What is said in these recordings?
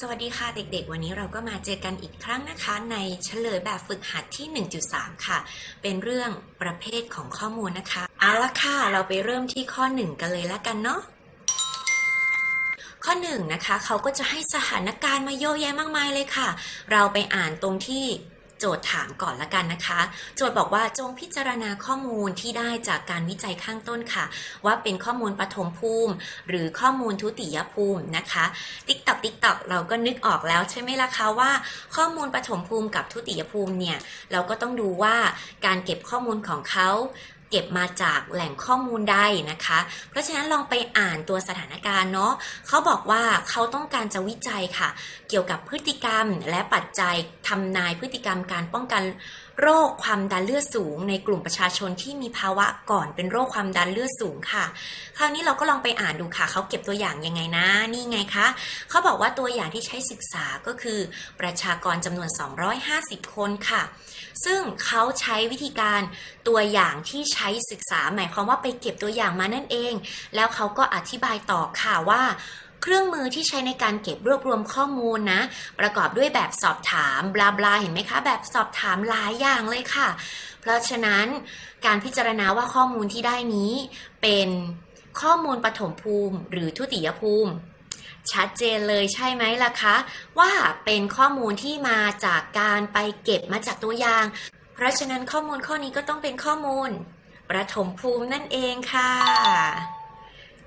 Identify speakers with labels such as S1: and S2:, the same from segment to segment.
S1: สวัสดีค่ะเด็กๆ วันนี้เราก็มาเจอกันอีกครั้งนะคะในเฉลยแบบฝึกหัดที่ 1.3 ค่ะ เป็นเรื่องประเภทของข้อมูลนะคะเอาละค่ะเราไปเริ่มที่ข้อ 1 กันเลยละกันเนาะข้อ1นงนะคะเขาก็จะให้สถานการณ์มาเยอะแยะมากมายเลยค่ะ เราไปอ่านตรงที่ โจทย์ถามก่อนละกันนะคะ โจทย์บอกว่าจงพิจารณาข้อมูลที่ได้จากการวิจัยข้างต้นค่ะ ว่าเป็นข้อมูลปฐมภูมิ หรือข้อมูลทุติยภูมินะคะติ๊กตอกติ๊กตอกเราก็นึกออกแล้วใช่ไหมล่ะคะว่า ข้อมูลปฐมภูมิกับทุติยภูมิเนี่ยเราก็ต้องดูว่าการเก็บข้อมูลของเขา เก็บมาจากแหล่งข้อมูลใดนะคะ เพราะฉะนั้นลองไปอ่านตัวสถานการณ์เนาะเขาบอกว่าเขาต้องการจะวิจัยค่ะ เกี่ยวกับพฤติกรรมและปัจจัยทำนายพฤติกรรมการป้องกันโรคความดันเลือดสูง ในกลุ่มประชาชนที่มีภาวะก่อนเป็นโรคความดันเลือดสูงค่ะ คราวนี้เราก็ลองไปอ่านดูค่ะ เขาเก็บตัวอย่างยังไงนะ นี่ไงคะ เขาบอกว่าตัวอย่างที่ใช้ศึกษาก็คือ ประชากรจำนวน 250 คนค่ะ ซึ่งเขาใช้วิธีการตัวอย่างที่ใชช้ศึกษา หมายความว่าไปเก็บตัวอย่างมานั่นเอง แล้วเขาก็อธิบายต่อค่ะว่าเครื่องมือที่ใช้ในการเก็บรวบรวมข้อมูลนะ ประกอบด้วยแบบสอบถามบลาบลาเห็นไหมคะ แบบสอบถามหลายอย่างเลยค่ะ เพราะฉะนั้นการพิจารณาว่าข้อมูลที่ได้นี้เป็นข้อมูลปฐมภูมิ หรือทุติยภูมิ ชัดเจนเลยใช่ไหมล่ะคะ ว่าเป็นข้อมูลที่มาจากการไปเก็บมาจากตัวอย่าง เพราะฉะนั้นข้อมูลข้อนี้ก็ต้องเป็นข้อมูล ประถมภูมินั่นเองค่ะ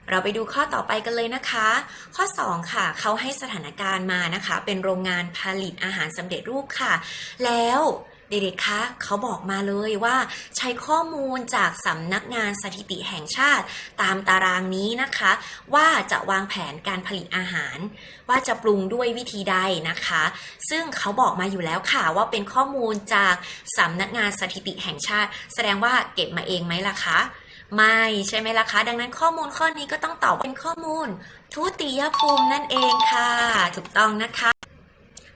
S1: เราไปดูข้อต่อไปกันเลยนะคะ ข้อ 2 ค่ะ เขาให้สถานการณ์มานะคะ เป็นโรงงานผลิตอาหารสำเร็จรูปค่ะ แล้ว เด็กๆ คะเขาบอกมาเลยว่าใช้ข้อมูลจากสำนักงานสถิติแห่งชาติ ตามตารางนี้นะคะ ว่าจะวางแผนการผลิตอาหาร ว่าจะปรุงด้วยวิธีใดนะคะ ซึ่งเขาบอกมาอยู่แล้วค่ะว่าเป็นข้อมูลจากสำนักงานสถิติแห่งชาติ แสดงว่าเก็บมาเองไหมล่ะคะไม่ใช่ไหมล่ะคะ ดังนั้นข้อมูลข้อนี้ก็ต้องตอบเป็นข้อมูล ทุติยภูมินั่นเองค่ะ ถูกต้องนะคะ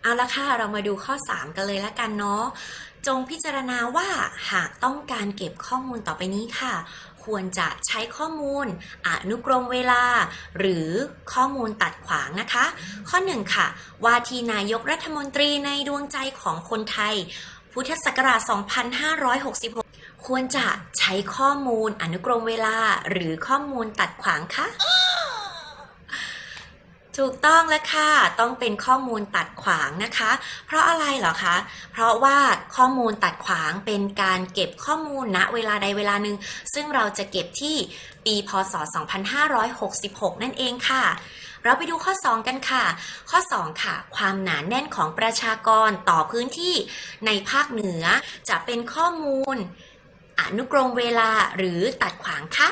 S1: เอาละค่ะ เรามาดูข้อ 3 กันเลยละกันเนาะ จงพิจารณาว่าหากต้องการเก็บข้อมูลต่อไปนี้ค่ะ ควรจะใช้ข้อมูลอนุกรมเวลา หรือข้อมูลตัดขวางนะคะ ข้อ 1 ค่ะ ว่าที่นายกรัฐมนตรีในดวงใจของคนไทย พุทธศักราช 2566 ควรจะใช้ข้อมูลอนุกรมเวลา หรือข้อมูลตัดขวางคะ ถูกต้องแล้วค่ะ ต้องเป็นข้อมูลตัดขวางนะคะ เพราะอะไรเหรอคะ เพราะว่าข้อมูลตัดขวางเป็นการเก็บข้อมูลณเวลาใดเวลาหนึ่ง ซึ่งเราจะเก็บที่ปีพศ 2566 นั่นเองค่ะ เราไปดูข้อ 2 กันค่ะ ข้อ 2 ค่ะ ความหนาแน่นของประชากรต่อพื้นที่ในภาคเหนือจะเป็นข้อมูลอนุกรมเวลาหรือตัดขวางคะ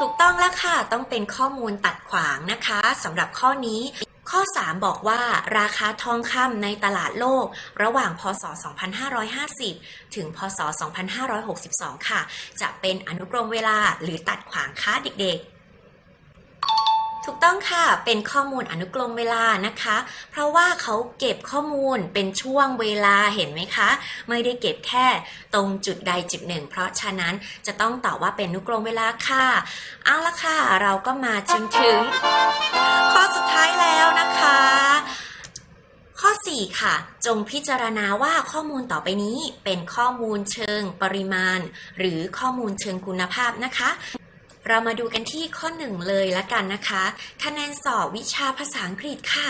S1: ถูกต้องแล้วค่ะ ต้องเป็นข้อมูลตัดขวางนะคะสำหรับข้อนี้ ข้อ 3 บอกว่า ราคาทองคำในตลาดโลก ระหว่าง พศ 2550 ถึง พศ 2562 ค่ะ จะเป็นอนุกรมเวลาหรือตัดขวางคะเด็กๆ ถูกต้องค่ะ เป็นข้อมูลอนุกรมเวลานะคะ เพราะว่าเขาเก็บข้อมูลเป็นช่วงเวลาเห็นไหมคะ ไม่ได้เก็บแค่ตรงจุดใดจุดหนึ่ง เพราะฉะนั้นจะต้องตอบว่าเป็นอนุกรมเวลาค่ะ เอาละค่ะ เราก็มาจนถึง ข้อสุดท้ายแล้วนะคะ ข้อ 4 ค่ะ จงพิจารณาว่าข้อมูลต่อไปนี้เป็นข้อมูลเชิงปริมาณ หรือข้อมูลเชิงคุณภาพนะคะ เรามาดูกันที่ข้อ1เลยละกันนะคะ คะแนนสอบวิชาภาษาอังกฤษค่ะ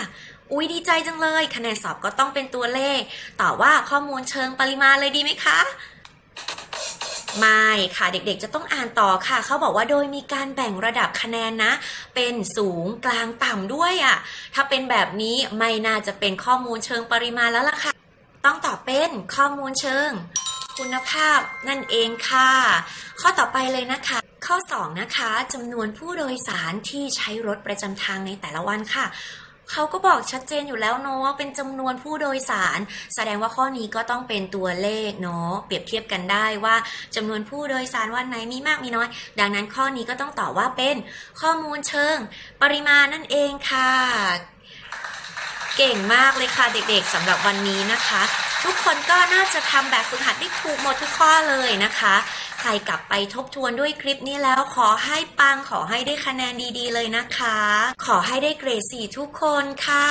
S1: อุ้ยดีใจจังเลย คะแนนสอบก็ต้องเป็นตัวเลขตอว่าข้อมูลเชิงปริมาณเลยดีไหมคะไม่ค่ะเด็กๆจะต้องอ่านต่อค่ะ เขาบอกว่าโดยมีการแบ่งระดับคะแนนนะ เป็นสูงกลางต่ำด้วยอะ่ะ ถ้าเป็นแบบนี้ไม่น่าจะเป็นข้อมูลเชิงปริมาณแล้วล่ะค่ะ ต้องตอบเป็นข้อมูลเชิง คุณภาพนั่นเองค่ะ ข้อต่อไปเลยนะคะ ข้อ 2 นะคะจำนวนผู้โดยสารที่ใช้รถประจำทางในแต่ละวันค่ะเขาก็บอกชัดเจนอยู่แล้วเนาะว่าเป็นจำนวนผู้โดยสาร แสดงว่าข้อนี้ก็ต้องเป็นตัวเลขเนาะเปรียบเทียบกันได้ว่าจำนวนผู้โดยสารวันไหนมีมากมีน้อย ดังนั้นข้อนี้ก็ต้องตอบว่าเป็นข้อมูลเชิง ปริมาณนั่นเองค่ะ เก่งมากเลยค่ะเด็กๆสำหรับวันนี้นะคะ ทุกคนก็น่าจะทำแบบฝึกหัดได้ถูกหมดทุกข้อเลยนะคะ รกลับไปทบทวนด้วยคลิปนี้แล้วขอให้ปังขอให้ได้คะแนนดีๆ เลยนะคะ ขอให้ได้เกรดสี่ทุกคนค่ะ